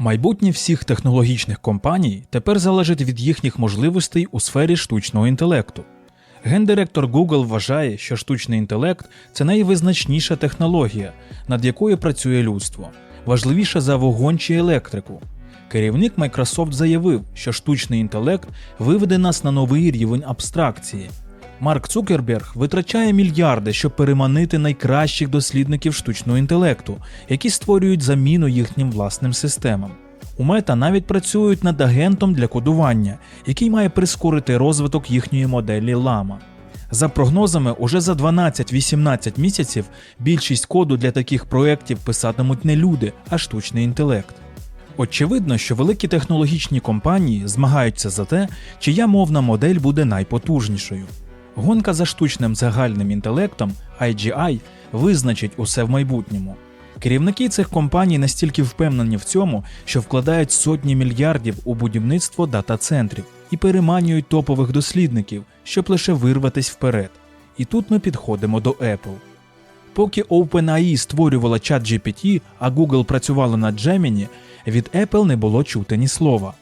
Майбутнє всіх технологічних компаній тепер залежить від їхніх можливостей у сфері штучного інтелекту. Гендиректор Google вважає, що штучний інтелект це найвизначніша технологія, над якою працює людство, важливіша за вогонь чи електрику. Керівник Microsoft заявив, що штучний інтелект виведе нас на новий рівень абстракції. Марк Цукерберг витрачає мільярди, щоб переманити найкращих дослідників штучного інтелекту, які створюють заміну їхнім власним системам. У Мета навіть працюють над агентом для кодування, який має прискорити розвиток їхньої моделі Лама. За прогнозами, уже за 12-18 місяців більшість коду для таких проєктів писатимуть не люди, а штучний інтелект. Очевидно, що великі технологічні компанії змагаються за те, чия мовна модель буде найпотужнішою. Гонка за штучним загальним інтелектом IGI визначить усе в майбутньому. Керівники цих компаній настільки впевнені в цьому, що вкладають сотні мільярдів у будівництво дата-центрів і переманюють топових дослідників, щоб лише вирватися вперед. І тут ми підходимо до Apple. Поки OpenAI створювала ChatGPT, а Google працювала над Gemini, від Apple не було чути ні слова.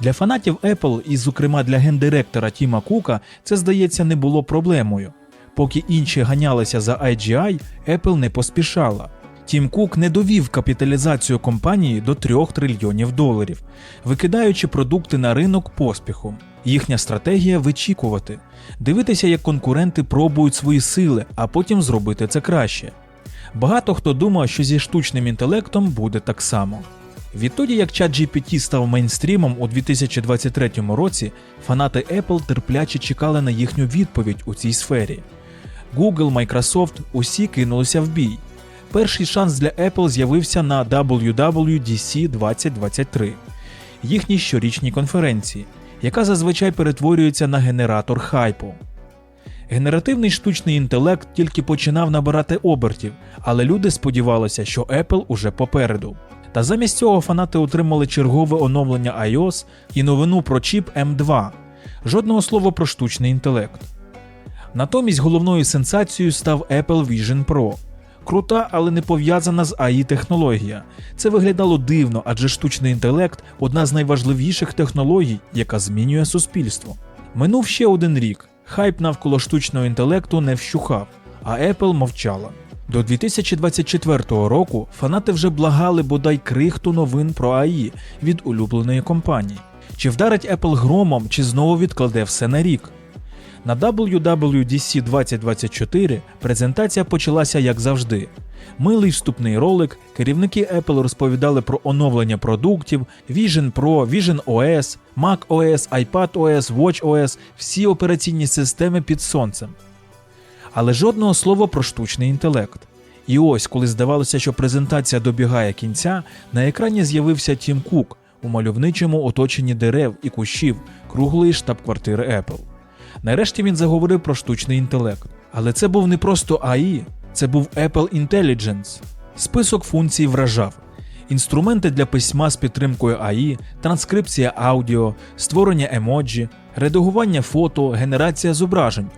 Для фанатів Apple і, зокрема, для гендиректора Тіма Кука, це здається не було проблемою. Поки інші ганялися за IGI, Apple не поспішала. Тім Кук не довів капіталізацію компанії до 3 трильйонів доларів, викидаючи продукти на ринок поспіхом. Їхня стратегія вичікувати, дивитися, як конкуренти пробують свої сили, а потім зробити це краще. Багато хто думав, що зі штучним інтелектом буде так само. Відтоді, як ChatGPT став мейнстрімом у 2023 році, фанати Apple терпляче чекали на їхню відповідь у цій сфері. Google, Microsoft усі кинулися в бій. Перший шанс для Apple з'явився на WWDC 2023, їхній щорічній конференції, яка зазвичай перетворюється на генератор хайпу. Генеративний штучний інтелект тільки починав набирати обертів, але люди сподівалися, що Apple уже попереду. Та замість цього фанати отримали чергове оновлення iOS і новину про чіп M2. Жодного слова про штучний інтелект. Натомість головною сенсацією став Apple Vision Pro. Крута, але не пов'язана з AI технологія. Це виглядало дивно, адже штучний інтелект одна з найважливіших технологій, яка змінює суспільство. Минув ще один рік. Хайп навколо штучного інтелекту не вщухав, а Apple мовчала. До 2024 року фанати вже благали бодай крихту новин про АІ від улюбленої компанії. Чи вдарить Apple громом, чи знову відкладе все на рік. На WWDC 2024 презентація почалася як завжди. Милий вступний ролик, керівники Apple розповідали про оновлення продуктів, Vision Pro, Vision OS, Mac OS, iPad OS, Watch OS, всі операційні системи під сонцем. Але жодного слова про штучний інтелект. І ось, коли здавалося, що презентація добігає кінця, на екрані з'явився Тім Кук у мальовничому оточенні дерев і кущів круглої штаб-квартири Apple. Нарешті він заговорив про штучний інтелект. Але це був не просто AI, це був Apple Intelligence. Список функцій вражав. Інструменти для письма з підтримкою AI, транскрипція аудіо, створення емоджі, редагування фото, генерація зображень.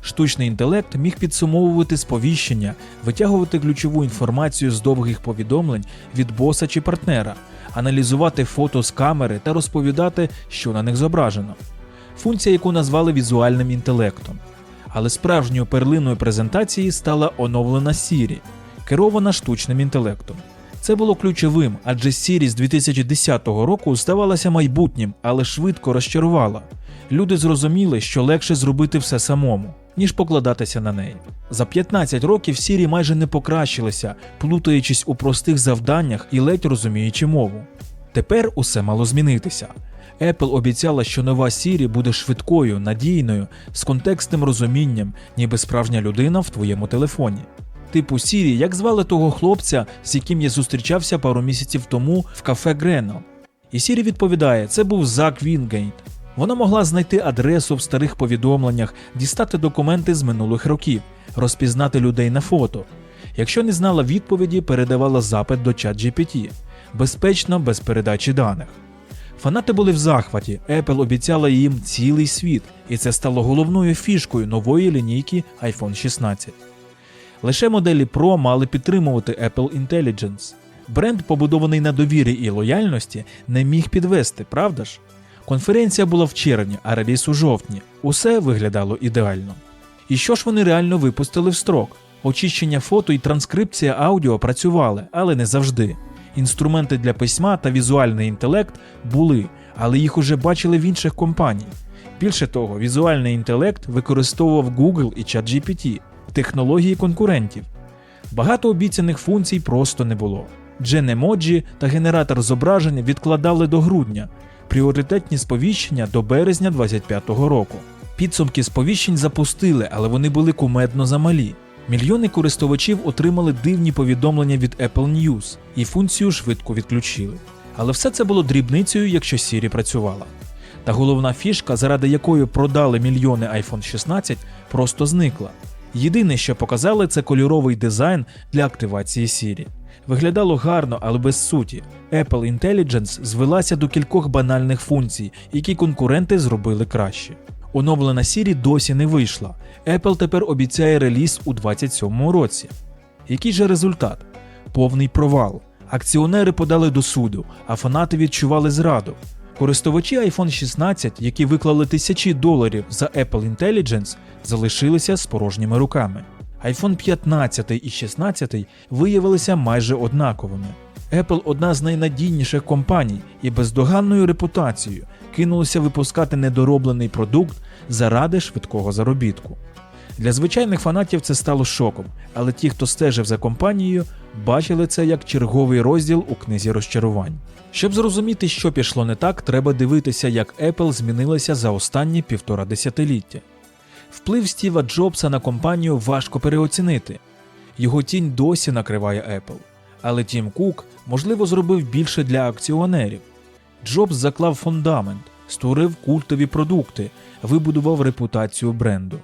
Штучний інтелект міг підсумовувати сповіщення, витягувати ключову інформацію з довгих повідомлень від боса чи партнера, аналізувати фото з камери та розповідати, що на них зображено. Функція, яку назвали візуальним інтелектом. Але справжньою перлиною презентації стала оновлена Siri, керована штучним інтелектом. Це було ключовим, адже Siri з 2010 року здавалася майбутнім, але швидко розчарувала. Люди зрозуміли, що легше зробити все самому, ніж покладатися на неї. За 15 років Siri майже не покращилася, плутаючись у простих завданнях і ледь розуміючи мову. Тепер усе мало змінитися. Apple обіцяла, що нова Siri буде швидкою, надійною, з контекстним розумінням, ніби справжня людина в твоєму телефоні. Типу Siri, як звали того хлопця, з яким я зустрічався пару місяців тому в кафе Грено. І Siri відповідає: це був Зак Вінгейт. Вона могла знайти адресу в старих повідомленнях, дістати документи з минулих років, розпізнати людей на фото. Якщо не знала відповіді, передавала запит до ChatGPT. безпечно без передачі даних. Фанати були в захваті. Apple обіцяла їм цілий світ, і це стало головною фішкою нової лінійки iPhone 16. Лише моделі Pro мали підтримувати Apple Intelligence. Бренд, побудований на довірі і лояльності, не міг підвести, правда ж? Конференція була в червні, а реліз у жовтні. Усе виглядало ідеально. І що ж вони реально випустили в строк? Очищення фото і транскрипція аудіо працювали, але не завжди. Інструменти для письма та візуальний інтелект були, але їх уже бачили в інших компаній. Більше того, візуальний інтелект використовував Google і ChatGPT, технології конкурентів. Багато обіцяних функцій просто не було. Джен-емоджі та генератор зображень відкладали до грудня, пріоритетні сповіщення до березня 2025 року. Підсумки сповіщень запустили, але вони були кумедно замалі. Мільйони користувачів отримали дивні повідомлення від Apple News і функцію швидко відключили. Але все це було дрібницею, якщо Siri працювала. Та головна фішка, заради якої продали мільйони iPhone 16, просто зникла. Єдине, що показали, це кольоровий дизайн для активації Siri. Виглядало гарно, але без суті. Apple Intelligence звелася до кількох банальних функцій, які конкуренти зробили краще. Оновлена Siri досі не вийшла. Apple тепер обіцяє реліз у 2027 році. Який же результат? Повний провал. Акціонери подали до суду, а фанати відчували зраду. Користувачі iPhone 16, які виклали тисячі доларів за Apple Intelligence, залишилися з порожніми руками. iPhone 15 і 16 виявилися майже однаковими. Apple одна з найнадійніших компаній і бездоганною репутацією кинулося випускати недороблений продукт заради швидкого заробітку. Для звичайних фанатів це стало шоком, але ті, хто стежив за компанією, бачили це як черговий розділ у книзі розчарувань. Щоб зрозуміти, що пішло не так, треба дивитися, як Apple змінилася за останні півтора десятиліття. Вплив Стіва Джобса на компанію важко переоцінити. Його тінь досі накриває Apple. Але Тім Кук, можливо, зробив більше для акціонерів. Джобс заклав фундамент, створив культові продукти, вибудував репутацію бренду.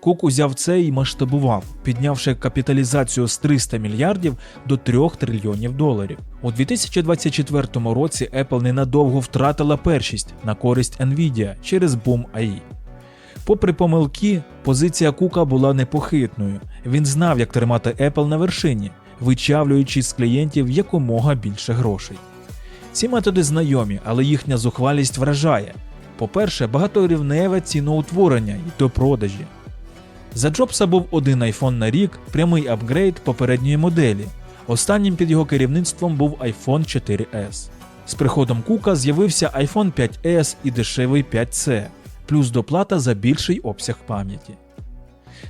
Кук узяв це і масштабував, піднявши капіталізацію з 300 мільярдів до 3 трильйонів доларів. У 2024 році Apple ненадовго втратила першість на користь Nvidia через бум AI. Попри помилки, позиція Кука була непохитною. Він знав, як тримати Apple на вершині, вичавлюючи з клієнтів якомога більше грошей. Ці методи знайомі, але їхня зухвалість вражає. По-перше, багаторівневе ціноутворення і до продажі. За Джобса був один iPhone на рік, прямий апгрейд попередньої моделі. Останнім під його керівництвом був iPhone 4S. З приходом Кука з'явився iPhone 5S і дешевий 5C, плюс доплата за більший обсяг пам'яті.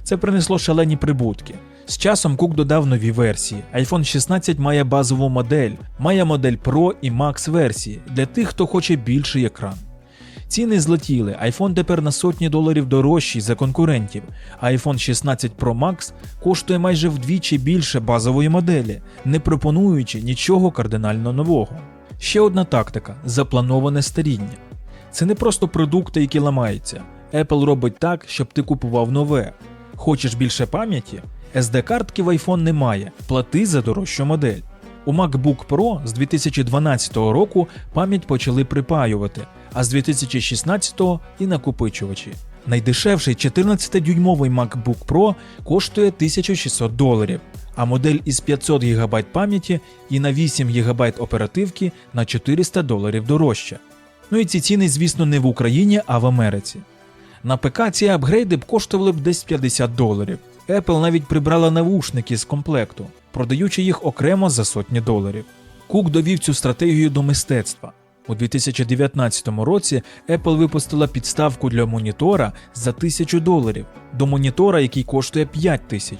Це принесло шалені прибутки. З часом Кук додав нові версії. iPhone 16 має базову модель, має модель Pro і Max версії для тих, хто хоче більший екран. Ціни злетіли, iPhone тепер на сотні доларів дорожчий за конкурентів, а iPhone 16 Pro Max коштує майже вдвічі більше базової моделі, не пропонуючи нічого кардинально нового. Ще одна тактика заплановане старіння. Це не просто продукти, які ламаються. Apple робить так, щоб ти купував нове. Хочеш більше пам'яті? SD-картки в iPhone немає, плати за дорожчу модель. У MacBook Pro з 2012 року пам'ять почали припаювати, а з 2016-го і накопичувачі. Найдешевший 14-дюймовий MacBook Pro коштує 1600 доларів, а модель із 500 ГБ пам'яті і на 8 ГБ оперативки на 400 доларів дорожча. Ну і ці ціни, звісно, не в Україні, а в Америці. На ПК ці апгрейди б коштували б десь 50 доларів. Apple навіть прибрала навушники з комплекту, продаючи їх окремо за сотні доларів. Кук довів цю стратегію до мистецтва. У 2019 році Apple випустила підставку для монітора за 1000 доларів до монітора, який коштує 5 тисяч.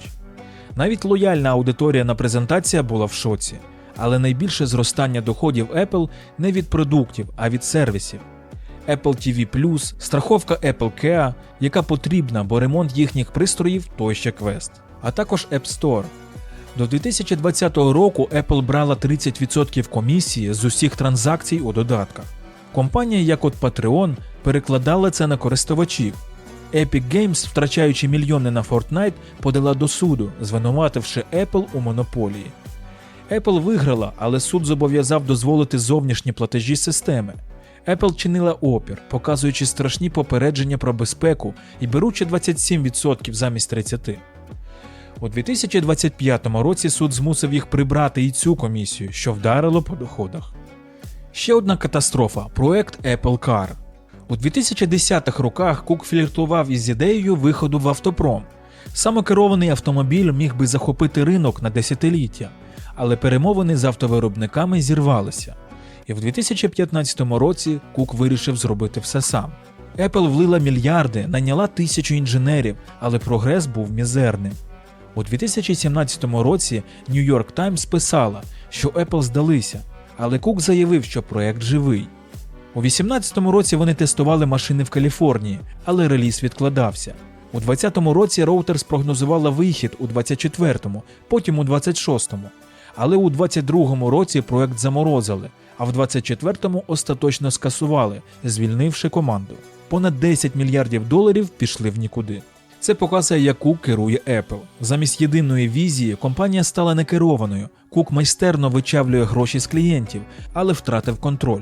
Навіть лояльна аудиторія на презентація була в шоці, але найбільше зростання доходів Apple не від продуктів, а від сервісів. Apple TV+, страховка Apple Care, яка потрібна, бо ремонт їхніх пристроїв той ще квест, а також App Store. До 2020 року Apple брала 30% комісії з усіх транзакцій у додатках. Компанія, як от Patreon, перекладала це на користувачів. Epic Games, втрачаючи мільйони на Fortnite, подала до суду, звинувативши Apple у монополії. Apple виграла, але суд зобов'язав дозволити зовнішні платежі системи. Apple чинила опір, показуючи страшні попередження про безпеку і беручи 27% замість 30%. У 2025 році суд змусив їх прибрати і цю комісію, що вдарило по доходах. Ще одна катастрофа проект Apple Car. У 2010-х роках Кук фліртував із ідеєю виходу в автопром. Самокерований автомобіль міг би захопити ринок на десятиліття, але перемовини з автовиробниками зірвалися. І в 2015 році Кук вирішив зробити все сам. Apple влила мільярди, наняла тисячу інженерів, але прогрес був мізерним. У 2017 році New York Times писала, що Apple здалися, але Кук заявив, що проект живий. У 2018 році вони тестували машини в Каліфорнії, але реліз відкладався. У 2020 році Reuters прогнозувала вихід у 24-му, потім у 26-му. Але у 22-му році проект заморозили, а в 24-му остаточно скасували, звільнивши команду. Понад 10 мільярдів доларів пішли в нікуди. Це показує, як Кук керує Apple. Замість єдиної візії компанія стала некерованою. Кук майстерно вичавлює гроші з клієнтів, але втратив контроль.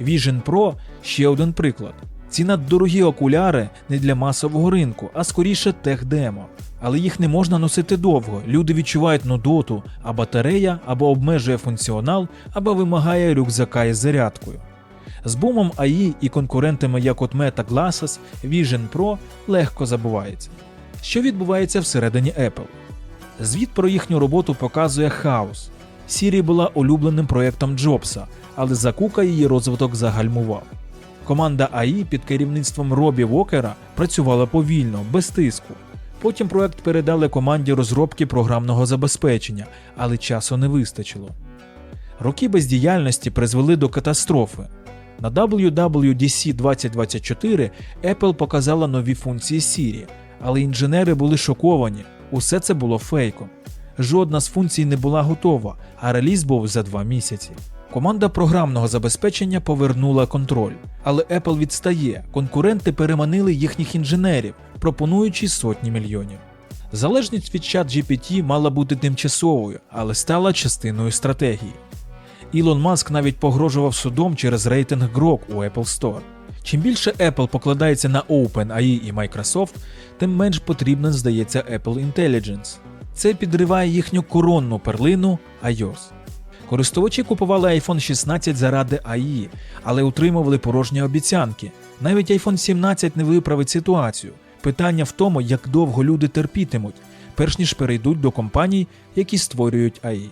Vision Pro ще один приклад. Ці наддорогі окуляри не для масового ринку, а скоріше техдемо. Але їх не можна носити довго. Люди відчувають нудоту, а батарея або обмежує функціонал, або вимагає рюкзака із зарядкою. З бумом AI і конкурентами як от Meta Glasses, Vision Pro легко забувається. Що відбувається всередині Apple? Звіт про їхню роботу показує хаос. Siri була улюбленим проєктом Джобса, але за Кука її розвиток загальмував. Команда AI під керівництвом Робі Вокера працювала повільно, без тиску. Потім проект передали команді розробки програмного забезпечення, але часу не вистачило. Роки бездіяльності призвели до катастрофи. На WWDC 2024 Apple показала нові функції Siri, але інженери були шоковані. Усе це було фейком. Жодна з функцій не була готова, а реліз був за два місяці. Команда програмного забезпечення повернула контроль, але Apple відстає. Конкуренти переманили їхніх інженерів, пропонуючи сотні мільйонів. Залежність від чат GPT мала бути тимчасовою, але стала частиною стратегії. Ілон Маск навіть погрожував судом через рейтинг Grok у Apple Store. Чим більше Apple покладається на OpenAI і Microsoft, тим менш потрібним здається Apple Intelligence. Це підриває їхню коронну перлину iOS. Користувачі купували iPhone 16 заради AI, але утримували порожні обіцянки. Навіть iPhone 17 не виправить ситуацію. Питання в тому, як довго люди терпітимуть, перш ніж перейдуть до компаній, які створюють AI.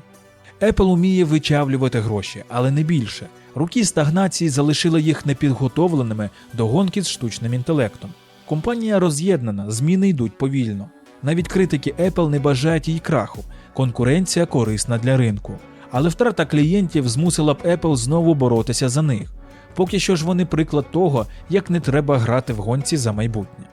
Apple уміє вичавлювати гроші, але не більше. Руки стагнації залишили їх непідготовленими до гонки з штучним інтелектом. Компанія роз'єднана, зміни йдуть повільно. Навіть критики Apple не бажають їй краху. Конкуренція корисна для ринку. Але втрата клієнтів змусила б Apple знову боротися за них. Поки що ж вони приклад того, як не треба грати в гонці за майбутнє.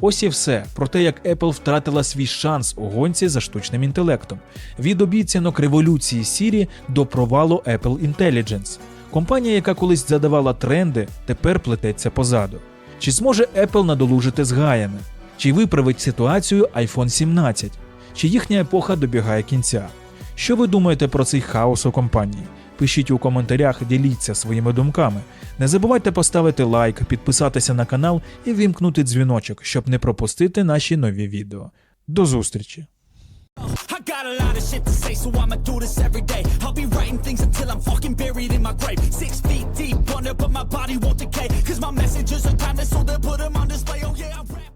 Ось і все про те, як Apple втратила свій шанс у гонці за штучним інтелектом від обіцянок революції Siri до провалу Apple Intelligence. Компанія, яка колись задавала тренди, тепер плететься позаду. Чи зможе Apple надолужити з? Чи виправить ситуацію iPhone 17? Чи їхня епоха добігає кінця? Що ви думаєте про цей хаос у компанії? Пишіть у коментарях, діліться своїми думками. Не забувайте поставити лайк, підписатися на канал і вімкнути дзвіночок, щоб не пропустити наші нові відео. До зустрічі! I got a lot of shit to say, so I'ma do this every day. I'll be writing things until I'm fucking buried in my grave. Six feet deep under, but my body won't decay. Cause my messages are timeless, so they'll put them on display. Oh yeah, I rap.